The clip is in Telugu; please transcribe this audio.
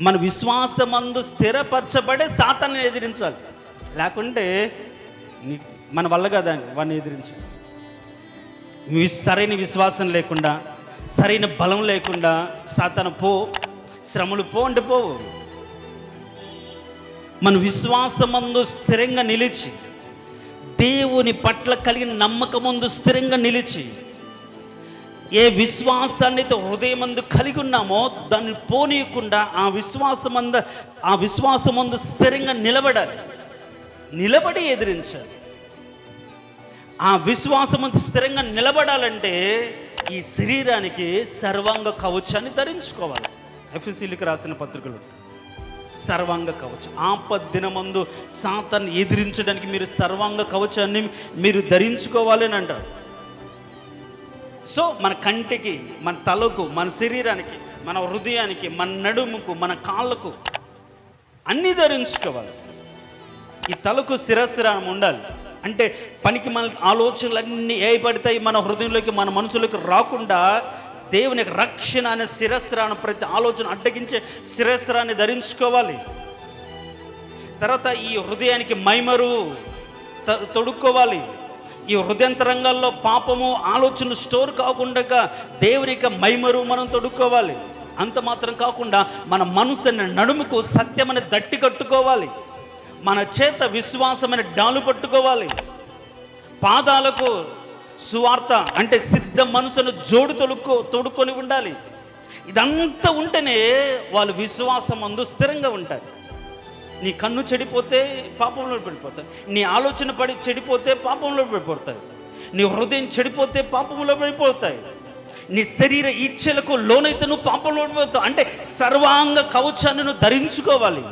మన విశ్వాసమందు స్థిరపరచబడే సాతాన్ని ఎదిరించాలి. లేకుంటే మన వల్ల కదా వాడిని ఎదిరించాలి సరైన విశ్వాసం లేకుండా సరైన బలం లేకుండా సాతన పో శ్రమలు పో అంటే పోవు. మన విశ్వాసమందు స్థిరంగా నిలిచి దేవుని పట్ల కలిగిన నమ్మకముందు స్థిరంగా నిలిచి ఏ విశ్వాసాన్నితో అయితే హృదయమందు కలిగి ఉన్నామో దాన్ని పోనీయకుండా ఆ విశ్వాసమంద ఆ విశ్వాసమందు స్థిరంగా నిలబడాలి. నిలబడి ఎదిరించాలి. ఆ విశ్వాసమందు స్థిరంగా నిలబడాలంటే ఈ శరీరానికి సర్వాంగ కవచాన్ని ధరించుకోవాలి. ఎఫ్ఎస్సీలకు రాసిన పత్రికలు. సర్వాంగ కవచం. ఆపద్దినమందు సాతాన్ని ఎదిరించడానికి మీరు సర్వాంగ కవచాన్ని మీరు ధరించుకోవాలని అంటారు. సో మన కంటికి మన తలకు మన శరీరానికి మన హృదయానికి మన నడుముకు మన కాళ్ళకు అన్నీ ధరించుకోవాలి. ఈ తలకు శిరస్రానం ఉండాలి. అంటే పనికి మన ఆలోచనలన్నీ ఏ పడతాయి మన హృదయంలోకి మన మనసులోకి రాకుండా దేవుని యొక్క రక్షణ అనే శిరస్రాన్ని ప్రతి ఆలోచన అడ్డగించే శిరస్రాన్ని ధరించుకోవాలి. తర్వాత ఈ హృదయానికి మైమరు త- తొడుక్కోవాలి. ఈ హృదయంతరంగాల్లో పాపము ఆలోచన స్టోర్ కాకుండా దేవుని యొక్క మైమరు మనం తొడుక్కోవాలి. అంత మాత్రం కాకుండా మన మనసుని నడుముకు సత్యమని దట్టి కట్టుకోవాలి. మన చేత విశ్వాసమైన డాలు పట్టుకోవాలి. పాదాలకు సువార్త అంటే సిద్ధ మనసును జోడు తొడుక్కో తొడుక్కొని ఉండాలి. ఇదంతా ఉంటేనే వాళ్ళు విశ్వాసం అందు స్థిరంగా ఉంటారు. నీ కన్ను చెడిపోతే పాపంలో పడిపోతాయి. నీ ఆలోచన పడి చెడిపోతే పాపంలో పడిపోతాయి. నీ హృదయం చెడిపోతే పాపంలో పడిపోతాయి. నీ శరీర ఇచ్ఛలకు లోనైతే నువ్వు పాపంలో పడిపోతావు. అంటే సర్వాంగ కవచాన్ని నువ్వు ధరించుకోవాలి.